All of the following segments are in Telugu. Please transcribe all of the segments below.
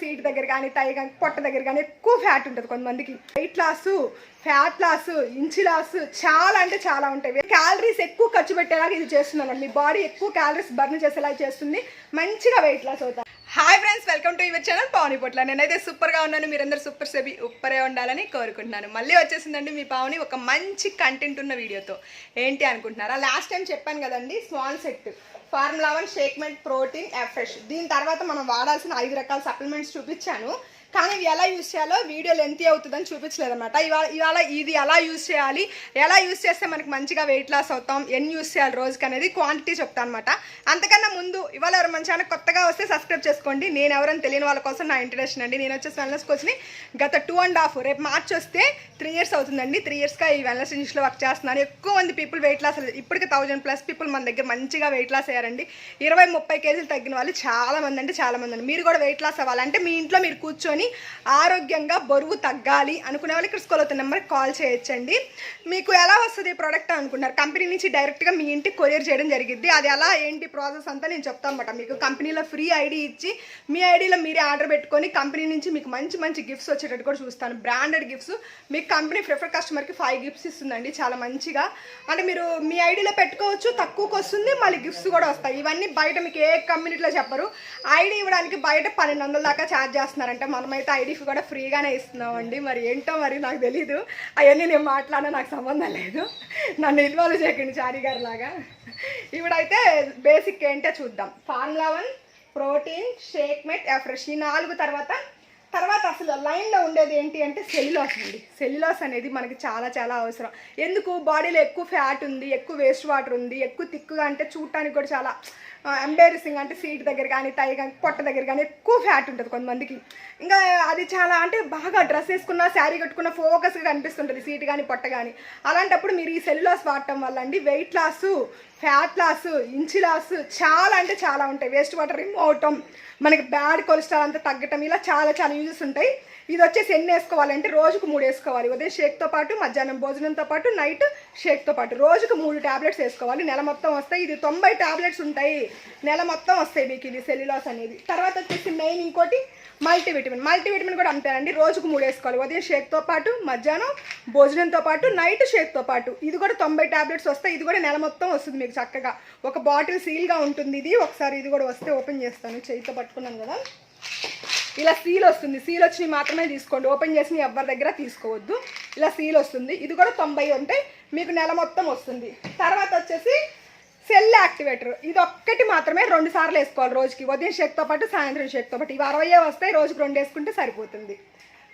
సీట్ దగ్గర కానీ తై కానీ పొట్ట దగ్గర కానీ ఎక్కువ ఫ్యాట్ ఉంటుంది కొంతమందికి. Weight loss fat loss inch loss చాలా అంటే చాలా ఉంటాయి. క్యాలరీస్ ఎక్కువ ఖర్చు పెట్టేలాగా ఇది చేస్తుంది మీ బాడీ ఎక్కువ క్యాలరీస్ బర్న్ చేసేలా చేస్తుంది. మంచిగా వెయిట్ లాస్ అవుతారు hi friends welcome to your channel Pavani Potla నేనైతే సూపర్గా ఉన్నాను మీరందరూ సూపర్ సెబి ఉప్పరే ఉండాలని కోరుకుంటున్నాను. మళ్ళీ వచ్చేసిందండి మీ పావని ఒక మంచి కంటెంట్ ఉన్న వీడియోతో. ఏంటి అనుకుంటున్నారా? లాస్ట్ టైం చెప్పాను కదండి small set formula one shakemate protein Afresh దీని తర్వాత మనం వాడాల్సిన ఐదు రకాల సప్లిమెంట్స్ చూపించాను. కానీ ఇవి ఎలా యూస్ చేయాలో వీడియో లెంత్ అవుతుందని చూపించలేదన్నమాట. ఇవాళ ఇవాళ ఇది ఎలా యూస్ చేయాలి ఎలా యూస్ చేస్తే మనకి మంచిగా వెయిట్ లాస్ అవుతాం ఎన్ని యూస్ చేయాలి రోజుకి అనేది క్వాంటిటీ చెప్తాను అనమాట అంతకన్నా ముందు ఇవాళ ఎవరు మంచి ఛానల్ కొత్తగా వస్తే సబ్స్క్రైబ్ చేసుకోండి. నేను ఎవరైనా తెలియని వాళ్ళ కోసం నా ఇంట్రడక్షన్ అండి. నేను వచ్చేసి వెల్నెస్ కోచ్ని గత టూ అండ్ హాఫ్ రేపు మార్చ్ వస్తే త్రీ ఇయర్స్ అవుతుందండి. త్రీ ఇయర్స్గా ఈ వెల్నెస్ ఇంగ్లీష్లో వర్క్ చేస్తున్నాను. ఎక్కువ మంది పీపుల్ వెయిట్ లాస్ ఇప్పటికి థౌజండ్ ప్లస్ పీపుల్ మన దగ్గర మంచిగా వెయిట్ లాస్ అయ్యారండి. ఇరవై ముప్పై కేజీలు తగ్గిన వాళ్ళు చాలా మంది అంటే చాలా మంది అండి. మీరు కూడా వెయిట్ లాస్ అవ్వాలంటే మీ ఇంట్లో మీరు కూర్చొని ఆరోగ్యంగా బరువు తగ్గాలి అనుకునే వాళ్ళు ఇక్కడ స్కూల్ అవుతున్న నెంబర్కి కాల్ చేయొచ్చండి. మీకు ఎలా వస్తుంది ఈ ప్రోడక్ట్ అనుకున్నారు? కంపెనీ నుంచి డైరెక్ట్గా మీ ఇంటికి కొరియర్ చేయడం జరిగింది అది ఎలా ఏంటి ప్రాసెస్ అంతా నేను చెప్తాను అనమాట మీకు కంపెనీలో ఫ్రీ ఐడి ఇచ్చి మీ ఐడిలో మీరే ఆర్డర్ పెట్టుకొని కంపెనీ నుంచి మీకు మంచి మంచి గిఫ్ట్స్ వచ్చేటట్టు కూడా చూస్తాను. బ్రాండెడ్ గిఫ్ట్స్ మీకు కంపెనీ ప్రిఫర్ కస్టమర్కి ఫైవ్ గిఫ్ట్స్ ఇస్తుందండి చాలా మంచిగా. అంటే మీరు మీ ఐడిలో పెట్టుకోవచ్చు తక్కువకి వస్తుంది మళ్ళీ గిఫ్ట్స్ కూడా వస్తాయి. ఇవన్నీ బయట మీకు ఏ కమ్యూనిటీలో చెప్పరు. ఐడి ఇవ్వడానికి బయట పన్నెండు వందల దాకా ఛార్జ్ చేస్తున్నారంటే. అయితే ఐడిఫీ కూడా ఫ్రీగానే ఇస్తున్నామండి. మరి ఏంటో మరి నాకు తెలీదు. అవన్నీ నేను మాట్లాడినా నాకు సంబంధం లేదు. నన్ను ఇన్వాల్వ్ చేయకండి చారీ గారి లాగా. ఇప్పుడైతే బేసిక్ ఏంటో చూద్దాం. Formula one protein shakemate Afresh ఈ నాలుగు తర్వాత తర్వాత అసలు లైన్లో ఉండేది ఏంటి అంటే సెల్యులాస్ అండి. సెల్యులాస్ అనేది మనకి చాలా చాలా అవసరం. ఎందుకు? బాడీలో ఎక్కువ ఫ్యాట్ ఉంది ఎక్కువ వేస్ట్ వాటర్ ఉంది ఎక్కువ తిక్కుగా అంటే చూడటానికి కూడా చాలా ఎంబారసింగ్ అంటే సీట్ దగ్గర కానీ తై కానీ పొట్ట దగ్గర కానీ ఎక్కువ ఫ్యాట్ ఉంటుంది కొంతమందికి. ఇంకా అది చాలా అంటే బాగా డ్రెస్ వేసుకున్న శారీ కట్టుకున్న ఫోకస్గా కనిపిస్తుంటుంది సీట్ కానీ పొట్ట కానీ. అలాంటప్పుడు మీరు ఈ సెల్యులాస్ వాడటం వల్ల అండి weight loss fat loss inch loss చాలా అంటే చాలా ఉంటాయి. వేస్ట్ వాటర్ రిమూవ్ అవటం మనకి బ్యాడ్ కొలెస్ట్రాల్ అంతా తగ్గటం ఇలా చాలా చాలా యూజెస్ ఉంటాయి. ఇది వచ్చేసి ఎన్ని వేసుకోవాలంటే రోజుకు మూడు వేసుకోవాలి. ఉదయం షేక్తో పాటు మధ్యాహ్నం భోజనంతో పాటు నైట్ షేక్తో పాటు. రోజుకు మూడు ట్యాబ్లెట్స్ వేసుకోవాలి. నెల మొత్తం వస్తాయి. ఇది తొంభై ట్యాబ్లెట్స్ ఉంటాయి. నెల మొత్తం వస్తాయి మీకు ఇది సెల్యులాస్ అనేది. తర్వాత వచ్చేసి మెయిన్ ఇంకోటి మల్టీవిటమిన్. మల్టీవిటమిన్ కూడా అంతేనండి. రోజుకు మూడు వేసుకోవాలి. ఉదయం షేక్తో పాటు మధ్యాహ్నం భోజనంతో పాటు నైట్ షేక్తో పాటు. ఇది కూడా తొంభై ట్యాబ్లెట్స్ వస్తాయి. ఇది కూడా నెల మొత్తం వస్తుంది మీకు చక్కగా. ఒక బాటిల్ సీల్గా ఉంటుంది ఇది. ఒకసారి ఇది కూడా వస్తే ఓపెన్ చేస్తాను. చేయితో పట్టుకున్నాను కదా. ఇలా సీల్ వస్తుంది. సీల్ వచ్చినవి మాత్రమే తీసుకోండి. ఓపెన్ చేసి ఎవరి దగ్గర తీసుకోవద్దు. ఇలా సీల్ వస్తుంది. ఇది కూడా తొంభై ఉంటే మీకు నెల మొత్తం వస్తుంది. తర్వాత వచ్చేసి సెల్ యాక్టివేటర్ ఇది ఒక్కటి మాత్రమే రెండు సార్లు వేసుకోవాలి రోజుకి. ఉదయం షేక్తో పాటు సాయంత్రం షేక్తో పాటు. ఇవి అరవై వస్తాయి. రోజుకి రెండు వేసుకుంటే సరిపోతుంది.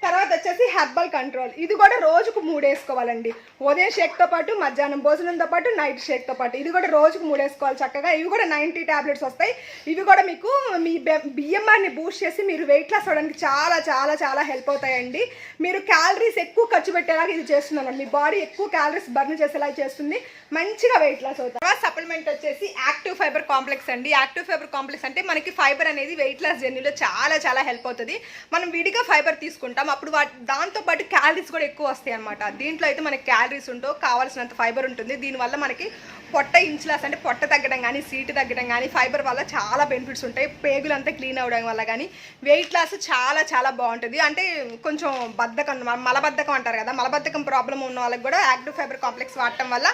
తర్వాత వచ్చేసి హెర్బల్ కంట్రోల్. ఇది కూడా రోజుకు మూడు వేసుకోవాలండి ఉదయం షేక్తో పాటు మధ్యాహ్నం భోజనంతో పాటు నైట్ షేక్తో పాటు. ఇది కూడా రోజుకు మూడు వేసుకోవాలి చక్కగా. ఇవి కూడా నైంటీ ట్యాబ్లెట్స్ వస్తాయి. ఇవి కూడా మీకు మీ బిఎంఆర్ని బూస్ట్ చేసి మీరు వెయిట్ లాస్ అవ్వడానికి చాలా చాలా చాలా హెల్ప్ అవుతాయండి. మీరు క్యాలరీస్ ఎక్కువ ఖర్చు పెట్టేలాగా ఇది చేస్తున్నాను మీ బాడీ ఎక్కువ క్యాలరీస్ బర్న్ చేసేలా చేస్తుంది. మంచిగా వెయిట్ లాస్ అవుతారు సప్లిమెంట్ వచ్చేసి యాక్టివ్ ఫైబర్ కాంప్లెక్స్ అండి. యాక్టివ్ ఫైబర్ కాంప్లెక్స్ అంటే మనకి ఫైబర్ అనేది వెయిట్ లాస్ జర్నీలో చాలా చాలా హెల్ప్ అవుతుంది. మనం విడిగా ఫైబర్ తీసుకుంటాం. అప్పుడు వాటి దాంతో పాటు క్యాలరీస్ కూడా ఎక్కువ వస్తాయి అనమాట దీంట్లో అయితే మనకి క్యాలరీస్ ఉంటూ కావాల్సినంత ఫైబర్ ఉంటుంది. దీనివల్ల మనకి పొట్ట ఇంచులాస్ అంటే పొట్ట తగ్గడం కానీ సీటు తగ్గడం కానీ ఫైబర్ వల్ల చాలా బెనిఫిట్స్ ఉంటాయి. పేగులంతా క్లీన్ అవ్వడం వల్ల కానీ వెయిట్ లాస్ చాలా చాలా బాగుంటుంది. అంటే కొంచెం బద్ధకం మలబద్ధకం అంటారు కదా మలబద్ధకం ప్రాబ్లం ఉన్న వాళ్ళకి కూడా యాక్టివ్ ఫైబర్ కాంప్లెక్స్ వాడటం వల్ల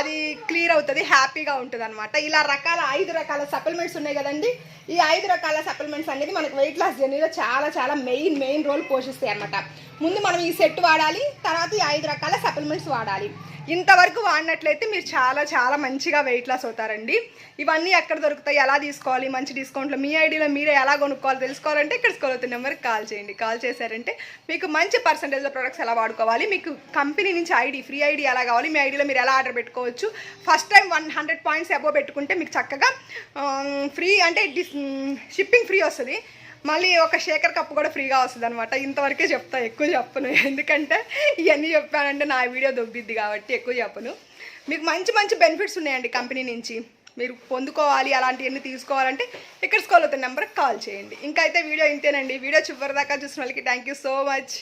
అది క్లియర్ అవుతుంది హ్యాపీగా ఉంటుంది అనమాట ఇలా రకాల ఐదు రకాల సప్లిమెంట్స్ ఉన్నాయి కదండి. ఈ ఐదు రకాల సప్లిమెంట్స్ అనేది మనకు వెయిట్ లాస్ జర్నీలో చాలా చాలా మెయిన్ మెయిన్ రోల్ పోషిస్తాయి. అనమాట ముందు మనం ఈ సెట్ వాడాలి తర్వాత ఈ ఐదు రకాల సప్లిమెంట్స్ వాడాలి. ఇంతవరకు వాడినట్లయితే మీరు చాలా చాలా మంచిగా వెయిట్ లాస్ అవుతారండి. ఇవన్నీ ఎక్కడ దొరుకుతాయి ఎలా తీసుకోవాలి మంచి డిస్కౌంట్లో మీ ఐడిలో మీరే ఎలా కొనుక్కోవాలి తెలుసుకోవాలంటే ఇక్కడ స్కూల్ నెంబర్కి కాల్ చేయండి. కాల్ చేశారంటే మీకు మంచి పర్సంటేజ్లో ప్రొడక్ట్స్ ఎలా వాడుకోవాలి మీకు కంపెనీ నుంచి ఐడి ఫ్రీ ఐడి ఎలా కావాలి మీ ఐడిలో మీరు ఎలా ఆర్డర్ పెట్టుకోవచ్చు. First time one hundred points above పెట్టుకుంటే మీకు చక్కగా ఫ్రీ అంటే డిస్ షిప్పింగ్ ఫ్రీ వస్తుంది. మళ్ళీ ఒక శేఖర్ కప్పు కూడా ఫ్రీగా వస్తుంది అనమాట ఇంతవరకే చెప్తా ఎక్కువ చెప్పను. ఎందుకంటే ఇవన్నీ చెప్పానంటే నా వీడియో దొబ్బిద్ది కాబట్టి ఎక్కువ చెప్పను. మీకు మంచి మంచి బెనిఫిట్స్ ఉన్నాయండి కంపెనీ నుంచి. మీరు పొందుకోవాలి అలాంటివన్నీ తీసుకోవాలంటే ఇక్కడ స్కూల్ అవుతున్న నెంబర్కి కాల్ చేయండి. ఇంకా అయితే వీడియో ఇంతేనండి. వీడియో చివరిదాకా చూసిన వాళ్ళకి థ్యాంక్ యూ సో మచ్